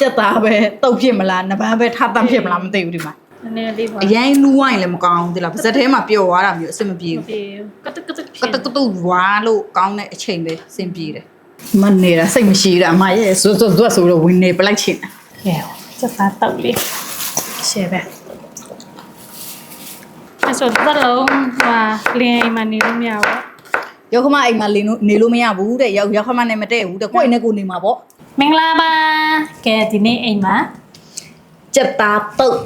ကြက်သားပဲတုတ်ဖြစ်မလားနပန်းပဲထပ်တတ်ဖြစ်မလားမသိဘူးဒီမှာနည်းနည်းလေးပါအရင်နူးဝိုင်းလည်းမကောင်းဘူးဒီလားပါဇက်ထဲမှာပျော်သွားတာမျိုးအဆင်မပြေမဘူးပြေဘူးကတကတကကဖြစ်တကတူဝါလို့ကောင်းတဲ့အချိန်ပဲအဆင်ပြေတယ်မနေတာစိတ်မရှိတာအမရဲ့ဆိုဆိုဆိုဆိုတော့ဝင်နေပလိုက်ချင်တာကဲစက်သားတောက်လေးရှယ်ပဲအဲ့ဆိုတော့လုံးဟာလင်းအိမ်မှာနေလို့မရဘူး ရောက်ခမအိမ်မှာနေလို့နေလို့မရဘူးတဲ့ရောက်ရောက်ခမနဲ့မတည့်ဘူးတဲ့ကိုယ့်အိမ်နဲ့ကိုယ်နေမှာပေါ့မင်္ဂလာပါကဲဒီနေ့အိမ်မှာကြက်သားတုတ်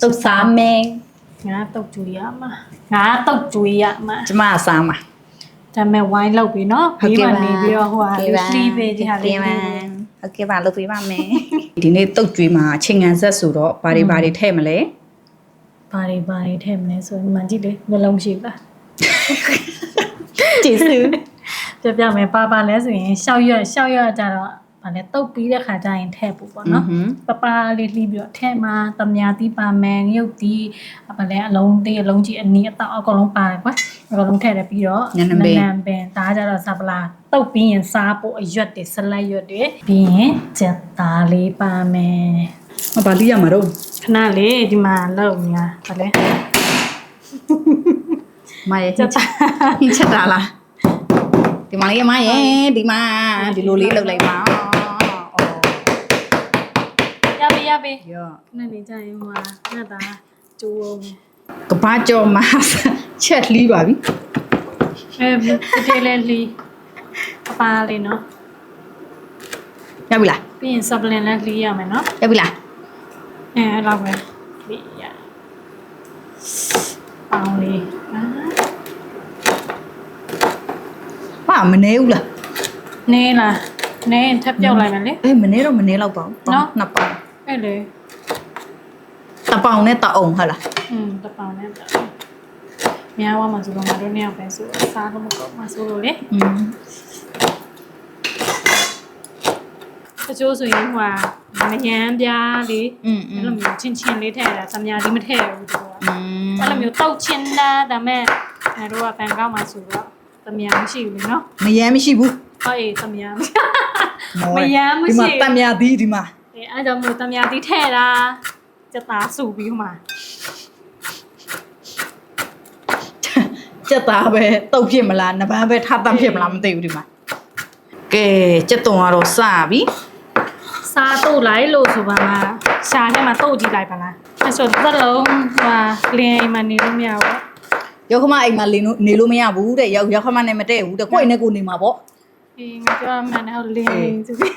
တုတ်စားမင်းငါတုတ်ကျွေးရမှာငါတုတ်ကျွေးရမှာကျမအစားမှာဒါပေမဲ့ဝိုင်းလောက်ပြီနော်ဘေးမှာနေပြီးတော့ဟိုဟာလေးလှီးပေးဒီဟာလေးဟုတ်ကဲ့ပါလုပ်ပေးပါမယ်ဒီနေ့တုတ်ကျွေးမှာချိန်ငံဆက်ဆိုတော့ဘာတွေဘာတွေထည့်မလဲဘာတွေဘာတွေထည့်မလဲဆိုရင်မှန်ကြည့်လေမလုံးရှိဘူးလား ကျေးဇူးပြပြမယ်ပါပါလဲဆိုရင်ရှောက်ရွက်ရှောက်ရွက်ကြတော့ဗာလဲတုတ်ပြီးတဲ့ခါကျရင်ထည့်ဖို့ပေါ့နော်ဟွန်းပပလေးလှီးပြီးတော့ထဲမှာတမယာတိပါမယ်ရုပ်တီဗာလဲအလုံးသေးအလုံးကြီးအနီးအတော့အကုန်လုံးပါတယ်ကွာအကုန်လုံးထည့်တယ်ပြီးတော့နန်းနန်းပင်နန်းပင်ဒါကြတော့စပလာတုတ်ပြီးရင်စားဖို့အရွက်တွေဆလက်ရွက်တွေပြီးရင်ချက်သားလေးပါမယ်ဟောဗာလိရမှာတော့ခဏလေးဒီမှာလောက်နေတာဗာလဲမရဲ့ချက်သားဟင်းချက်တာလား ဒီမှာလေးအမရဲ့ဒီမှာဒီလိုလေးလုပ်လိုက်ပါအော်ရပြီရပြီရောခဏနေကြရင်ဟိုဟာငါသားကျိုးအောင်မယ်ကဘာကြော်မှာချက်လှီးပါပြီအဲဒီလေးလီပပလေးနော်ရပြီလားပြီးရင်ဆပ်ပလင်လည်းလီးရမယ်နော်ရပြီလားအဲအဲ့လောက်ပဲလီးရအောင်လေးအာ ဟာမနေဘူးလား နေလားနေရင်ထပ်ပြုတ်လိုက်မယ်လေ အေးမနေတော့မနေတော့ပါဘူး နော် နှစ်ပေါင် အဲ့လေ တစ်ပေါင်နဲ့တအောင်ဟုတ်လား อืมတပောင်နဲ့တများဝမှာဆိုတော့မတို့နှစ်ယောက်ပဲဆိုစားလို့မကောင်းမှာဆိုလို့လေ อืม တချို့ဆိုရင်ဟိုဟာမယမ်းပြားလေး อืมอื အဲ့ ม လိုမျိုးချင်းချင်းလေးထည့်တာသမ ्या ဒီမထည့်ဘူးသူက อืม အဲ့လိုမျိုးတောက်ချင်းတာဒါမဲ့အဲတို့ကဘန်ကောက်မှာဆိုတော့ သမယံမရှိဘူးเนาะမယမ်းမရှိဘူးဟုတ်ရေသမယံမယမ်းမဒီမှာရှိတမ်မြာသီးဒီမှာအဲအဲ့ကြောင့်မို့သမယံတီးထဲ့တာစတာစုပြီးမှကြက်သားပဲတုတ်ဖြစ်မလားနဗန်းပဲထတတ်ဖြစ်မလားမသိဘူးဒီမှာကဲကြက်သွန်ကတော့စပြီစားတော့လိုက်လို့ဆိုပါမှာရှာထဲမှာတုတ်ကြည့်လိုက်ပါလားအဲ့ဆိုတော့တစ်လုံးဟိုလင်းအိမ်မှာနေလို့မရဘူး ရောက်ခမအိမ်မှာနေလို့နေလို့မရဘူးတဲ့ရောက်ရောက်ခမနဲ့မတည့်ဘူးတဲ့ကိုယ့်အိမ်နဲ့ကိုယ်နေမှာပေါ့အေးငါပြောမှန်းတယ်ဟိုလင်းအိမ်ဆိုပြီး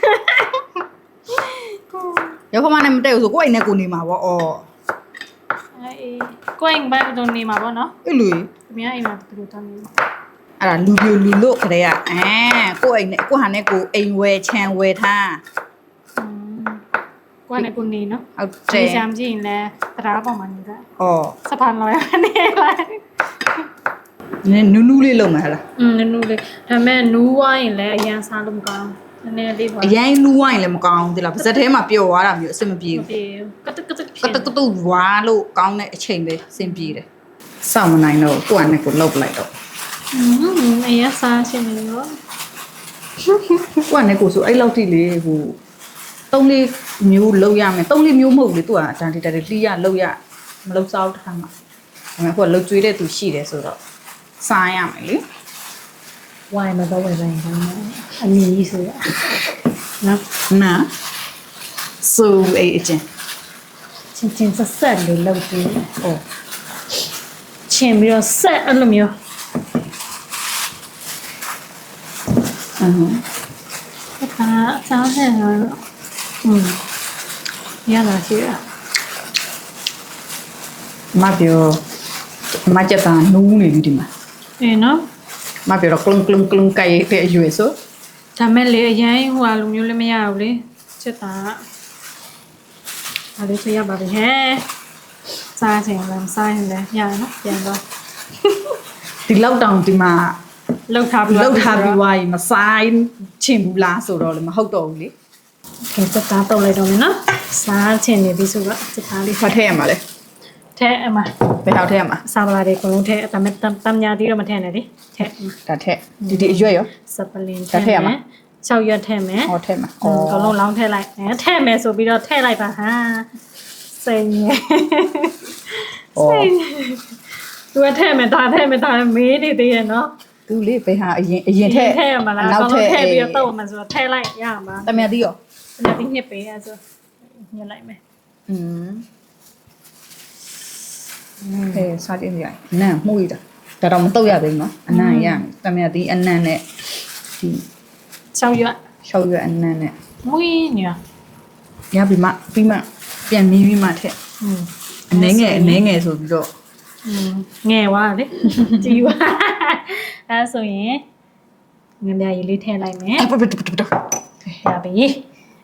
ရောက်ခမနဲ့မတည့်ဘူးဆိုကိုယ့်အိမ်နဲ့ကိုယ်နေမှာပေါ့အော်အေးကိုယ်အိမ်ဘက်တော့နေမှာပေါ့နော်အဲ့လိုသူများအိမ်မှာသူတို့တောင်းနေမှာအဲ့ဒါလူပြိုလူလို့ခရဲကအဲကိုယ့်အိမ်နဲ့ကိုယ့်ဟာနဲ့ကိုယ်အိမ်ဝယ်ချမ်းဝယ်ထားอืมကိုယ်နဲ့ကိုနေနော်ဟုတ်တဒီယ်ချမ်းကြည့်ရင်လည်းတရားပေါ်မှာနေတာဩစပန်လောရနေလိုက် နည်းနူးနူးလေးလုပ်မှာဟလား อืมနူးလေးဒါပေမဲ့နူးဝိုင်းရင်လည်းအရန်စားလို့မကောင်းဘူးနည်းနည်းလေးပါ အရင်နူးဝိုင်းလည်းမကောင်းဘူးဒီလားပါဇက်ထဲမှာပျော်သွားတာမျိုးအဆင်မပြေ မ ဘူး ပြေဘူးကတကတက ကတကတူဝါလို့ကောင်းတဲ့အချိန်ပဲအဆင်ပြေတယ်စောင့်မနိုင်တော့ကိုယ့်ဟာနဲ့ကိုယ်လုပ်ပလိုက်တော့ อืมအရန်စားရှင်နေရော ကိုယ့်ဟာနဲ့ကိုယ်ဆိုအဲ့လောက်ထိလေဟိုသုံးလေးမျိုးလုပ်ရမယ်သုံးလေးမျိုးမဟုတ်လေသူကဒါဒီတာတွေလှီးရလုပ်ရမလုပ်စားဘူးတစ်ခါမှဒါပေမဲ့ကိုယ်ကလှုပ်ကြွေးတဲ့သူရှိတယ်ဆိုတော့ စားရမယ်လေဝိုင်းမတော့ဝယ်ပိုင်းကောင်းတယ်အမီကြီးဆိုရနော်နာဆိုအဲ့အချင်းချင်းချင်းဆက်ဆက်လေးလုပ်ပြီးဟောချင်းပြီးတော့ဆက်အဲ့လိုမျိုးအင်းအခါအစားဟဲ့တော့อืมရလာရှိရမပြောမကြက်တာနူးနေပြီဒီမှာ အေးနော်မပြောတော့ကလုံကလုံကလုံကြိုက်တဲ့အရွယ်ဆိုဒါမဲ့လေအရင်ဟိုဟာလိုမျိုးလည်းမရဘူးလေချက်တာဒါလေးဆိုရပါပြီဟဲ့စားချင်လည်းမစားရင်လည်းရရနော်ပြန်တော့ဒီလောက်တောင်ဒီမှာလောက်ထားပြီးလောက်ထားပြီးွားရင်မဆိုင်ချင်ဘူးလားဆိုတော့လည်းမဟုတ်တော့ဘူးလေကဲချက်သားတော့လိုက်တော့မယ်နော်စားချင်နေပြီဆိုတော့ချက်သားလေးဖတ်ထည့်ရမှာလေ ထဲအမဘယ်ဟောက်ထည့်ရမှာစားပါလားဒီအကုန်လုံးထဲဒါမဲ့တမ်ညာတီးတော့မထဲနဲ့လေထဲအမဒါထည့်ဒီဒီအရွယ်ရောစပလင်ဒါထည့်ရမှာ6ရွက်ထည့်မယ်ဟောထဲမှာအကုန်လုံးလောင်းထည့်လိုက်အဲထည့်မယ်ဆိုပြီးတော့ထည့်လိုက်ပါဟာစိတ်ငယ်ဩသူကထည့်မယ်ဒါထည့်မယ်ဒါမေးနေသေးရဲ့နော်သူလေးဘယ်ဟာအရင်အရင်ထက်ထည့်ရမလားနောက်အကုန်ထက်လုံးထည့်ပြီးတော့တုပ်မှာဆိုတော့ထည့်လိုက်ရမှာတမန်တီးရောတမန်ဒီညစ်ပေးအဲဆိုညစ်လိုက်မယ်อืม အဲစားခြင်းကြိုင်အနံ့မှုရတာဒါတော့မတုတ်ရသေးဘူးနော်အနံ့ရမယ်တမရသီးအနံ့နဲ့ဒီရှောက်ရွက်ရှောက်ရွက်အနံ့နဲ့မွေးနေရရပြီမပြီးမှပြန်မီးပြီးမှထက်အနှဲငယ်အနှဲငယ်ဆိုပြီးတော့ငယ်ွားလေကြည်ွားအဲဆိုရင်ငမြရေလေးထည့်လိုက်မယ်ရပြီ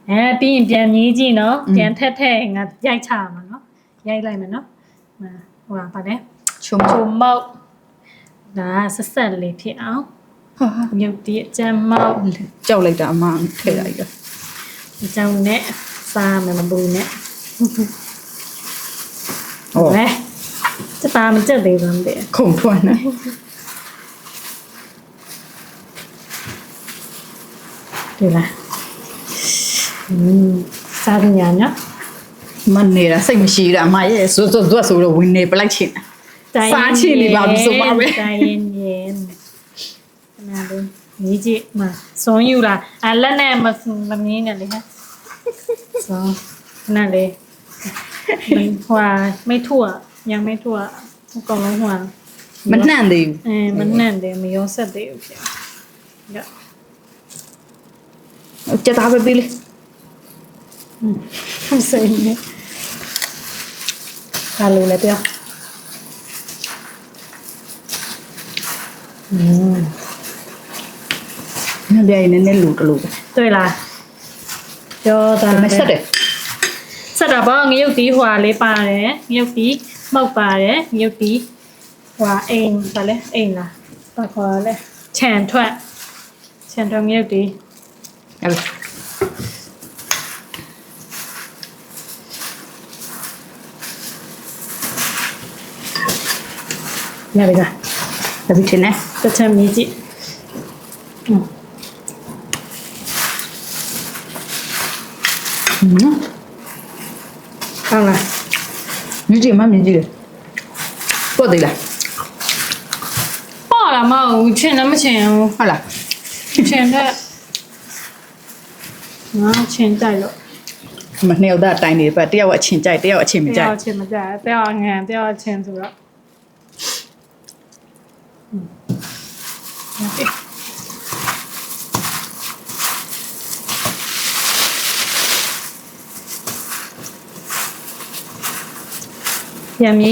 အဲပြီးရင်ပြန်မြည်ကြည့်နော်ပြန်ထက်ထက်ငါရိုက်ချရမှာနော်ရိုက်လိုက်မယ်နော် ဟိုဟိုပါလေချုံချုံမောက်ဒါဆက်ဆက်လေးဖြစ်အောင်ဟာမြုပ်တည်းအကျမ်းမောက်ကြောက်လိုက်တာအမထည့်လိုက်ရအကြောင်းနဲ့စားမယ်မဘူးနဲ့ဟောလဲစပါမကြက်သေးဘူးတဲ့ခုံထွန်းနေဒီလားอืมစားရညာနော် မနေတာစိတ်မရှိတာအမရဲ့ဆိုဆိုဆိုဆိုတော့ဝင်နေပလိုက်ချင်တာ စားချင်နေပါပြီဆိုပါပဲ တိုင်းရင်ရင်နားလေးညီကြီးမစွန်ယူလာအလက်နဲ့မမမြင်းနဲ့လေဟဲ့စွန်နားလေးမဟွာไม่ทั่วยังไม่ทั่วအကောင်လုံးဟွာ မနှံ့သေးဘူး အဲမနှံ့တယ်မရောဆက်သေးဘူးဖြစ်ရ ကြက်သားပဲပေးလေ ဟုတ်စိတ်နဲ့ ဟာလို့လည်းပြောอืม ညပြရင်နည်းနည်းလူတလူပဲ 对啦ပြောတာ ဒါမဲ့ဆက်တယ် ဆက်တာပေါ့ငရုတ်တီးဟွာလေးပါတယ်ငရုတ်တီးမှုတ်ပါတယ်ငရုတ်တီးဟွာအိမ်ဗာလဲအိမ်လားဘာခေါ်လဲခြံထွက်ခြံထွက်ငရုတ်တီး အဲ့လို ရပြီလားဒါပြီးထင်တယ်တစ်ချက်မြည်ကြည့်อืมနော်ဟုတ်လားမြည်ကြည့်မမြည်ကြည့်လေပေါ့သေးလားပေါ့လားမဟုတ်ဘူးချင်းလည်းမချင်းဘူးဟုတ်လားချင်းတဲ့ငါချင်းကြိုက်လို့မနှစ်ယောက်သားတိုင်နေပဲတယောက်အချင်းကြိုက်တယောက်အချင်းမတကြိုက်ယောက်ချင်းမကြိုက်တယောက်ငန်တယောက်ချင်းဆိုတော့ ရမီ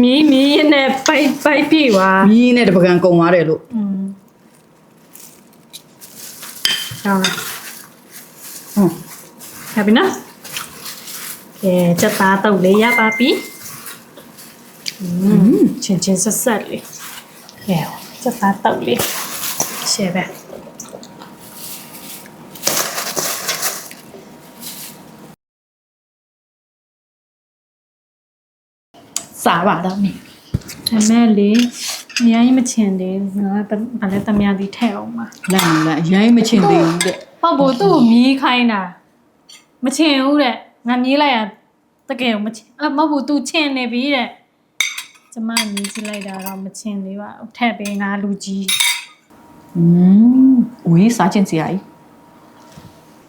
မီမီနဲ့ပိုက်ပိုက်ပြေပါ မြည်နဲ့တပကံကုံသွားတယ်လို့ อืมဟောင်း ဟုတ် ရပြီနော်ကဲချက်သားတော့လေးရပါပြီอืมချင်းချင်းဆက်ဆက်လေးကဲချက်သားတော့လေးရှယ်ပဲ စားပါတော့မြည် ဒါမဲ့လေအများကြီးမချင်သေးဘူးငါဗာလဲတမယာဒီထဲအောင်ပါ လန့်လန့်ရိုင်းမချင်းသေးဘူးတဲ့ ဟုတ်ဘူးသူ့ကိုမြည်ခိုင်းတာမချင်ဘူးတဲ့ငါမြည်လိုက်ရတကယ်ကိုမချင်အမဟုတ်ဘူး तू ချင်နေပြီတဲ့ကျမမြည်ကြည့်လိုက်တာတော့မချင်သေးပါဘူးထက်ပေးငါလူကြီး อืมဝေးစားချင်းစရာကြီး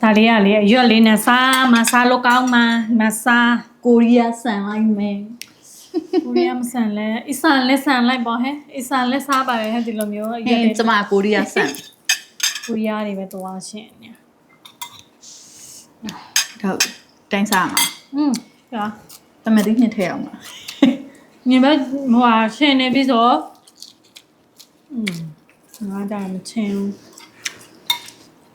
ဒါလေးကလေအရွက်လေးနဲ့စားမစားလို့ကောင်းမှာမစား ကိုရီးယားဆန်လိုက်မယ် ကိုရီးယားမဆန်လဲအစ္စန်လဲဆန်လိုက်ပါဟဲ့အစ္စန်လဲစားပါတယ်ဟဲ့ဒီလိုမျိုးအ ဟ ရွက် င်း လေး ကျမကိုရီးယားဆန် ကိုရီးယားတွေပဲသွားရှင်နေ ဟုတ်တိုင်းစားမှာ อืมဟာ တမတိနှစ်ထည့်အောင်ပါ ညီမဟိုဟာရှင်နေပြီဆိုอืมငါဒါမချင်ဘူး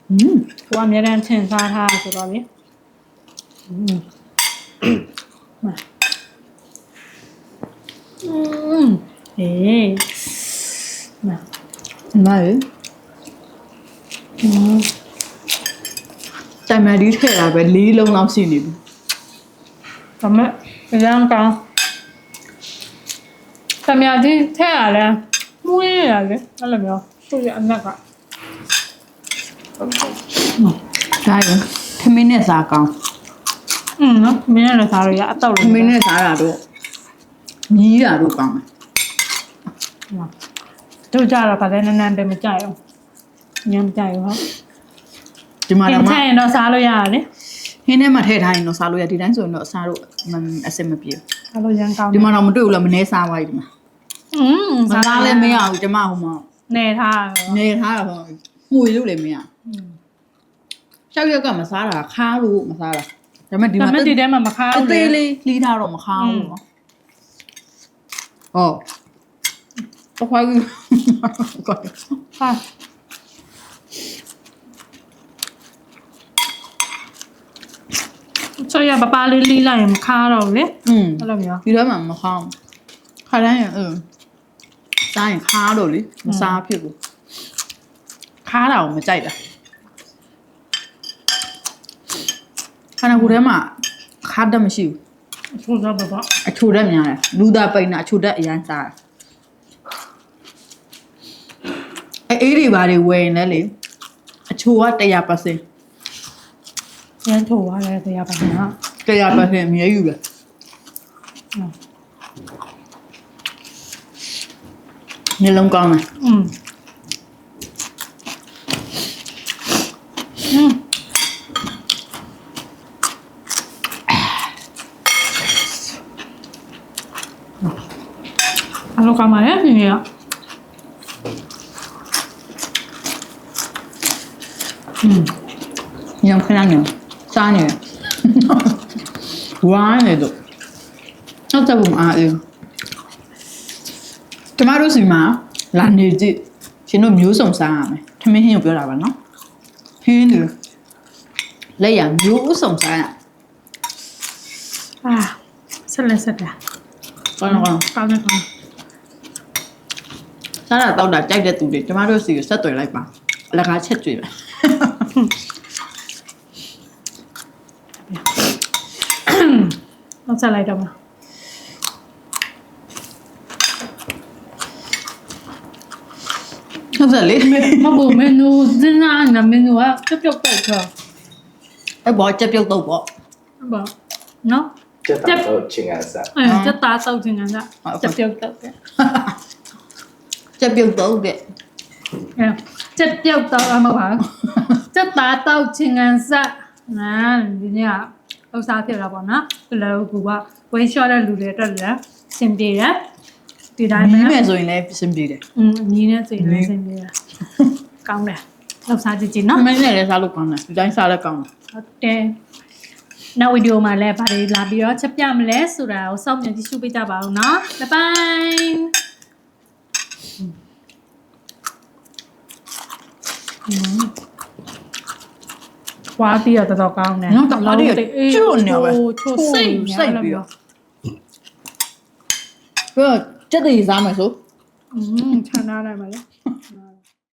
อืม ကိုကအများတန်းချင်စားထားဆိုတော့လေอืมมา อืมเอ๊ะมา နားရ อืม တိုင်မဒီထည့်တာပဲလေးလုံးလောက်ရှိနေပြီ ဒါမဲ့အရန်ကောင်းတမယာဒီထဲရလဲမှုရရလေအဲ့လိုမျိုးသူ့ရဲ့အနက်က ဒါရထမင်းနဲ့စားကောင်း อืมနော်မင်းလည်းစားလို့ရအတော့ ထ လို့ မင်းနဲ့စားတာတော့ မြည်တာတော့ကောင်းတယ်တို့ကြတော့ဗာလဲနန်းနန်းပဲမကြိုက်အောင်ညံမကြိုက်ဘူးဟုတ်ဒီမှာပြင်တော့မှထည့်ရင်တော့စားလို့ရတယ်လေဟင်းထဲမှာထည့်ထားရင်တော့စားလို့ရဒီတိုင်းဆိုရင်တော့အစားတော့မအဆင်မပြေစားလို့ရန်ကောင်းဘူးဒီမှာတော့မတွေ့ဘူးလားမနှဲစားသွားပြီဒီမှာอืมမစားလည်းမရဘူးကျမဟိုမှာနေထားရောနေထားတာပေါ့မှုလို့လည်းမရရှောက်ရက်ကမစားတာခါလို့မစားတာဒါပေမဲ့ဒီဒါမှာမဲ့ဒီထဲမှာမခါအဘူးလေသေးလေးလှီးထားတော့မခါဘူးနော် ဟောတော့ခွာကြီးဟာဆိုရပပလေးလေးလိုက်ရင်မခါတော့ဘူးလေอืมအဲ့လိုမျိုးဒီတော့မှမခါဘူးခါတိုင်းရင်အင်းစားရင်ခါတော့လေမစားဖြစ်ဘူးခါတာကိုမကြိုက်တာ ချိုးစားပါပါအချိုတက်များတယ်လူသားပိန်တာအချိုတက်အရန်စားတယ်အအေးတွေဘာတွေဝယ်ရင်လည်းလေအချိုက100%ရန်ထိုးသွားတယ်တရားပါခင်ဗျာ100%အမြဲယူတယ်နေလုံးကောင်းတယ်อืม အလောကမှာလည်းနေရညံခဏညံစားနေတယ်ဝိုင်းနေတော့တော့တော့မအားဘူးကျမတို့စီမှာလာနေကြည့်ရှင်တို့မျိုးစုံစားရမယ်ထမင်းဟင်းကိုပြောတာပါနော်ဟင်းတွေလက်ရမျိုးစုံစားရအာဆက်လက်ဆက်တာကောင်းကောင်းကောင်းတယ်ကောင်း စားတာတောက်တာကြိုက်တဲ့သူတွေကျမတို့စီကိုဆက်သွယ်လိုက်ပါအလကားချက်ကျွေးပါနောက်ဆက်လိုက်တော့မှာဟုတ်တယ်လေမဟုတ်ဘူးမင်းတို့စဉ်းစားနေမင်းတို့ကပြုတ်ပြုတ်တော့အဲ့ဘောချက်ပြုတ်တော့ပေါ့ဘောနော်ကျက်တာတော့ချင်းကစားအဲကျက်တာတော့ချင်းကစားကျက်ပြုတ်တော့ တယ်ချက်ပြုတ်တော့တဲ့အဲချက်ပြုတ်တော့အမဟုတ်ပါဘူးချက်သားတောက်ခြင်းကန်းစနာဒီနေ့ကဥစားဖြစ်တာပေါ့နော်ဘယ်လိုကူကဝေးလျှော့တဲ့လူတွေအတွက်လည်းစင်ပြေတယ်ဒီတိုင်းမီးပဲမယ်ဆိုရင်လည်းအဆင်ပြေတယ်อืมညီနဲ့စိတ်နဲ့စင်ပြေတယ်ကောင်းတယ်လောက်စားကြည့်ကြည့်နော်မင်းနဲ့လည်းစားလို့ကောင်းတယ်ဒီတိုင်းစားလည်းကောင်းတယ်ဟုတ်တယ်နောက်ဗီဒီယိုမှာလည်းဗာတွေလာပြီးတော့ချက်ပြမလဲဆိုတာကိုစောင့်မျှော်ကြည့်ရှုပေးကြပါဦးနော်ဘိုင်ဘိုင် ဝါတီးရတော့တော်ကောင်းတယ်နော်တခါတည်းကျွတ်နေပဲချိုစိတ်စိတ်ပြီးတော့ပြီးတော့ချက်တည်စားမယ်ဆိုอืมခြံထားလိုက်ပါလေ